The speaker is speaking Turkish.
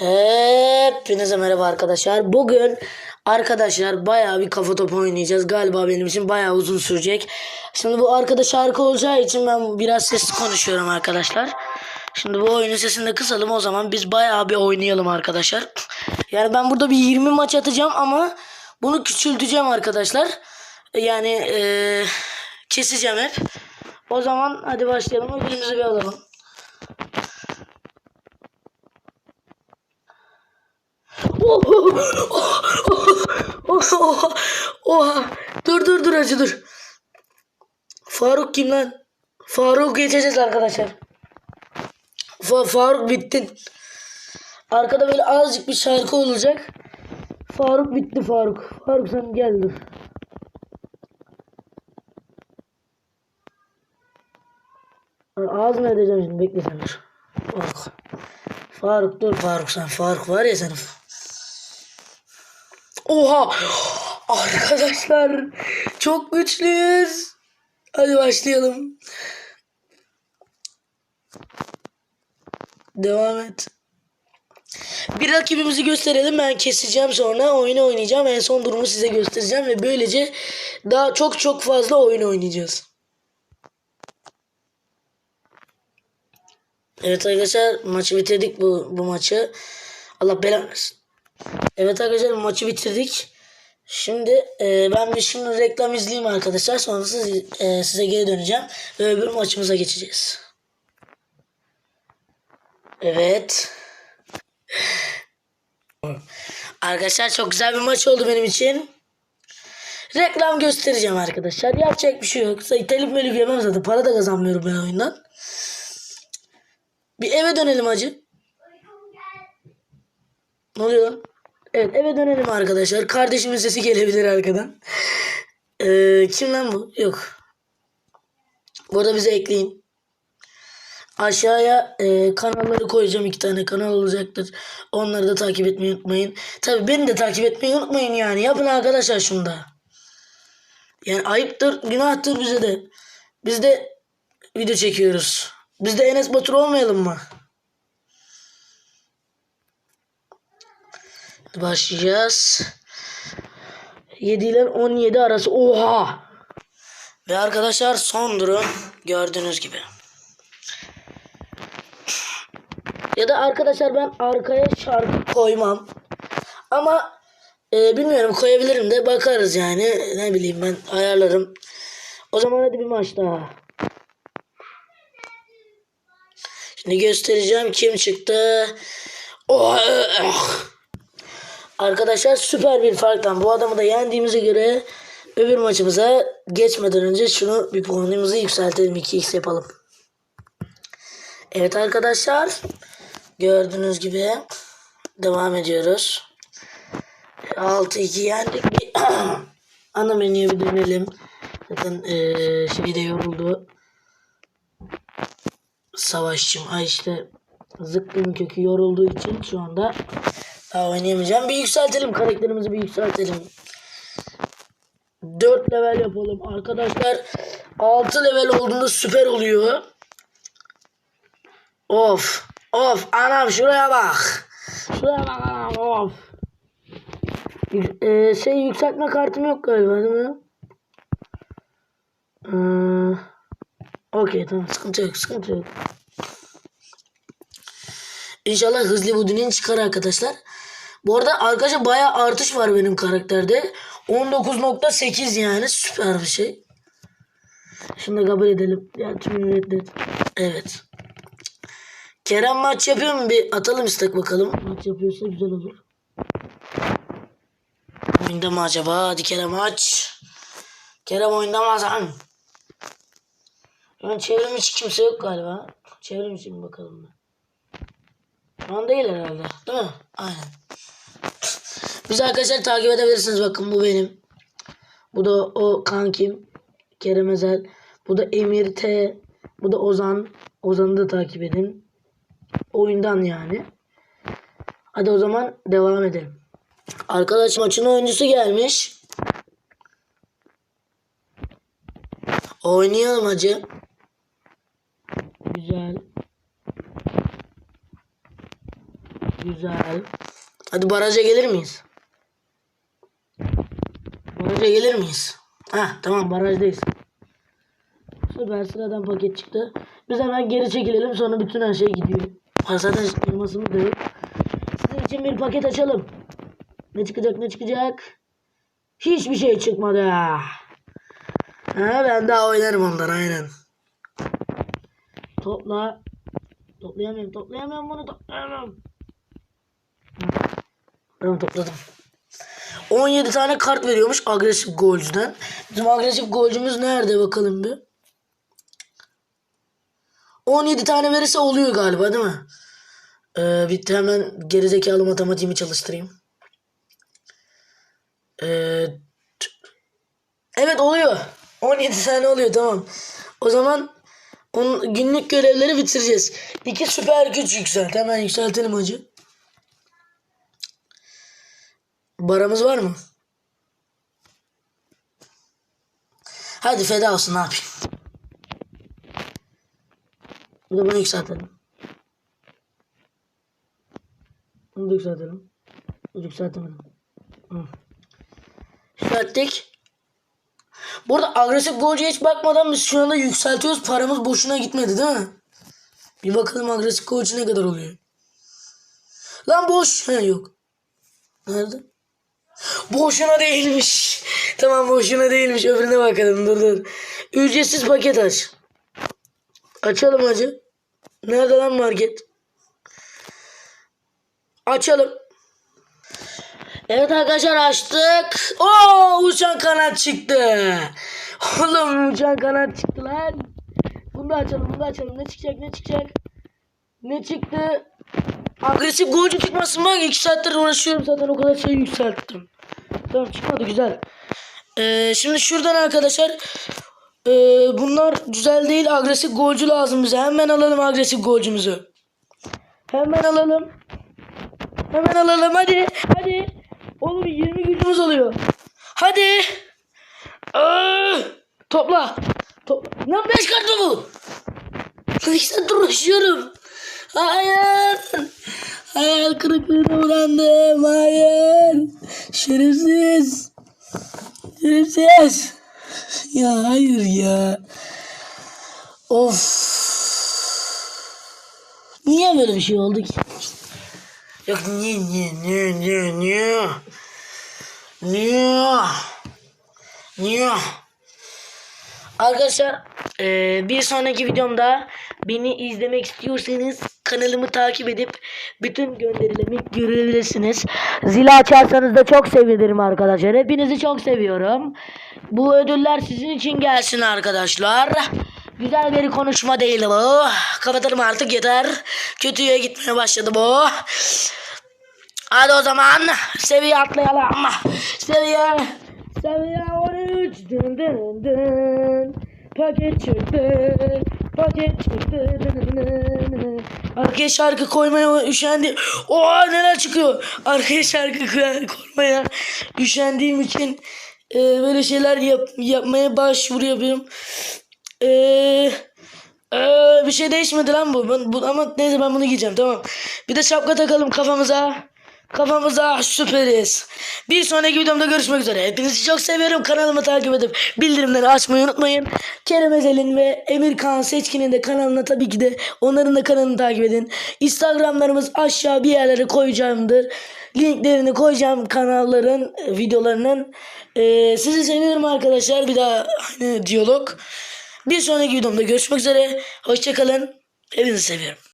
Hepinize merhaba arkadaşlar. Bugün arkadaşlar bayağı bir kafa topu oynayacağız. Galiba benim için bayağı uzun sürecek. Şimdi bu arkada şarkı olacağı için ben biraz sesli konuşuyorum arkadaşlar. Şimdi bu oyunun sesini de kısalım o zaman biz bayağı bir oynayalım arkadaşlar. Yani ben burada bir 20 maç atacağım ama bunu küçülteceğim arkadaşlar. Yani eee, keseceğim hep. O zaman hadi başlayalım. Ödülümüzü bir alalım. Oha, oha. Dur dur dur acı dur. Faruk kim lan? Faruk geçeceğiz arkadaşlar. Fa- Faruk bittin. Arkada böyle azıcık bir şarkı olacak. Faruk bitti Faruk. Faruk sen gel dur. Ağzını edeceğim şimdi bekle sen dur. Faruk. Faruk dur Faruk sen. Faruk var ya senin. Oha! Arkadaşlar çok güçlüyüz. Hadi başlayalım. Devam et. Bir rakibimizi gösterelim. Ben keseceğim sonra oyunu oynayacağım. En son durumu size göstereceğim ve böylece daha çok çok fazla oyun oynayacağız. Evet arkadaşlar maçı bitirdik bu, bu maçı. Allah belanı. Evet arkadaşlar maçı bitirdik. Şimdi e, ben bir şimdi reklam izleyeyim arkadaşlar. Sonra siz, e, size geri döneceğim. Ve öbür maçımıza geçeceğiz. Evet. Arkadaşlar çok güzel bir maç oldu benim için. Reklam göstereceğim arkadaşlar. Yapacak bir şey yok. Telif melif yemem zaten. Para da kazanmıyorum ben oyundan. Bir eve dönelim hacı. Ne oluyor lan? Evet eve dönelim arkadaşlar. Kardeşimin sesi gelebilir arkadan. Ee, kim lan bu? Yok. Burada bize ekleyin. Aşağıya e, kanalları koyacağım. iki tane kanal olacaktır. Onları da takip etmeyi unutmayın. Tabi beni de takip etmeyi unutmayın yani. Yapın arkadaşlar şunu da. Yani ayıptır, günahtır bize de. Biz de video çekiyoruz. Biz de Enes Batur olmayalım mı? Başlayacağız. 7 ile 17 arası. Oha! Ve arkadaşlar son durum gördüğünüz gibi. Ya da arkadaşlar ben arkaya şarkı koymam. Ama e, bilmiyorum koyabilirim de bakarız yani. Ne bileyim ben ayarlarım. O zaman hadi bir maç daha. Şimdi göstereceğim kim çıktı. Oh, oh. Arkadaşlar süper bir farktan bu adamı da yendiğimize göre öbür maçımıza geçmeden önce şunu bir puanımızı yükseltelim 2x yapalım. Evet arkadaşlar gördüğünüz gibi devam ediyoruz. 6-2 yendik. Ana menüye bir dönelim. Zaten ee, şey de yoruldu. Savaşçım. Ay işte zıkkım kökü yorulduğu için şu anda daha oynayamayacağım. Bir yükseltelim. Karakterimizi bir yükseltelim. 4 level yapalım. Arkadaşlar 6 level olduğunda süper oluyor. Of. Of. Anam şuraya bak. Şuraya bak anam. Of. Ee, şey yükseltme kartım yok galiba değil mi? Ee, Okey tamam sıkıntı yok sıkıntı yok. İnşallah hızlı bu dünyanın çıkar arkadaşlar. Bu arada arkadaşlar bayağı artış var benim karakterde. 19.8 yani süper bir şey. Da kabul edelim. Ya tüm reddet. Evet. Kerem maç yapıyor mu? Bir atalım istek bakalım. Maç yapıyorsa güzel olur. Oyunda mı acaba? Hadi Kerem aç. Kerem oyunda mı Hasan? Yani çevrim içi kimse yok galiba. Çevrim içi mi bakalım ben. Şu an değil herhalde. Değil mi? Aynen. Bizi arkadaşlar takip edebilirsiniz. Bakın bu benim. Bu da o kankim. Kerem Ezel. Bu da Emir T. Bu da Ozan. Ozan'ı da takip edin. Oyundan yani. Hadi o zaman devam edelim. Arkadaş maçın oyuncusu gelmiş. Oynayalım hacı. Güzel. Güzel. Hadi baraja gelir miyiz? Baraja gelir miyiz? Hah tamam barajdayız. Süper sıradan paket çıktı. Biz hemen geri çekilelim sonra bütün her şey gidiyor. Ha, zaten elmasımız da yok. Sizin için bir paket açalım. Ne çıkacak ne çıkacak? Hiçbir şey çıkmadı. Ha, ben daha oynarım ondan aynen. Topla. Toplayamıyorum toplayamıyorum bunu toplayamıyorum. Tamam topladım. 17 tane kart veriyormuş agresif golcüden. Bizim agresif golcümüz nerede bakalım bir. 17 tane verirse oluyor galiba değil mi? Ee, bitti hemen gerizekalı matematiğimi çalıştırayım. Ee, evet oluyor. 17 tane oluyor tamam. O zaman onun günlük görevleri bitireceğiz. İki süper güç yükselt. Hemen yükseltelim hacı. Baramız var mı? Hadi feda olsun ne yapayım. Bir de bunu yükseltelim. Bunu da yükseltelim. Yükseltemedim. Hı. Yükselttik. Burada agresif golcüye hiç bakmadan biz şu anda yükseltiyoruz. Paramız boşuna gitmedi değil mi? Bir bakalım agresif golcü ne kadar oluyor. Lan boş. He yok. Nerede? Boşuna değilmiş. Tamam boşuna değilmiş. Öbürüne bakalım. Dur dur. Ücretsiz paket aç. Açalım hacı. Nerede lan market? Açalım. Evet arkadaşlar açtık. Oo uçan kanat çıktı. Oğlum uçan kanat çıktı lan. Bunu da açalım bunu da açalım. Ne çıkacak ne çıkacak? Ne çıktı? Agresif golcü çıkmasın bak 2 saattir uğraşıyorum zaten o kadar şey yükselttim. Tamam çıkmadı güzel. Ee, şimdi şuradan arkadaşlar ee, bunlar güzel değil agresif golcü lazım bize. Hemen alalım agresif golcümüzü. Hemen alalım. Hemen alalım hadi. Hadi. Oğlum 20 gücümüz oluyor. Hadi. Aa, topla. Topla. Lan 5 kartı bu. Saattir uğraşıyorum. Hayır. Hayal kırıklığına uğrandım. Hayır. Şerefsiz. Şerefsiz. Ya hayır ya. Of. Niye böyle bir şey oldu ki? Yok niye niye niye niye niye? Niye? Niye? Arkadaşlar bir sonraki videomda beni izlemek istiyorsanız kanalımı takip edip bütün gönderilerimi görebilirsiniz. Zili açarsanız da çok sevinirim arkadaşlar. Hepinizi çok seviyorum. Bu ödüller sizin için gelsin arkadaşlar. Güzel bir konuşma değil bu. Kapatalım artık yeter. Kötüye gitmeye başladı bu. Hadi o zaman seviye atlayalım. Seviye seviye 13 dın dın dın. Paket çıktı. Paket çıktı. Dın dın dın. Arkaya şarkı koymaya üşendi. Oha neler çıkıyor. Arkaya şarkı koy- koymaya üşendiğim için e, böyle şeyler yap, yapmaya başvuru yapıyorum. Eee ee, bir şey değişmedi lan bu. Ben, bu. Ama neyse ben bunu giyeceğim tamam. Bir de şapka takalım kafamıza. Kafamıza süperiz. Bir sonraki videomda görüşmek üzere. Hepinizi çok seviyorum. Kanalımı takip edip bildirimleri açmayı unutmayın. Kerem Ezel'in ve Emir Kaan Seçkin'in de kanalına tabii ki de onların da kanalını takip edin. Instagramlarımız aşağı bir yerlere koyacağımdır. Linklerini koyacağım kanalların e, videolarının. Ee, sizi seviyorum arkadaşlar. Bir daha aynı diyalog. Bir sonraki videomda görüşmek üzere. Hoşçakalın. Hepinizi seviyorum.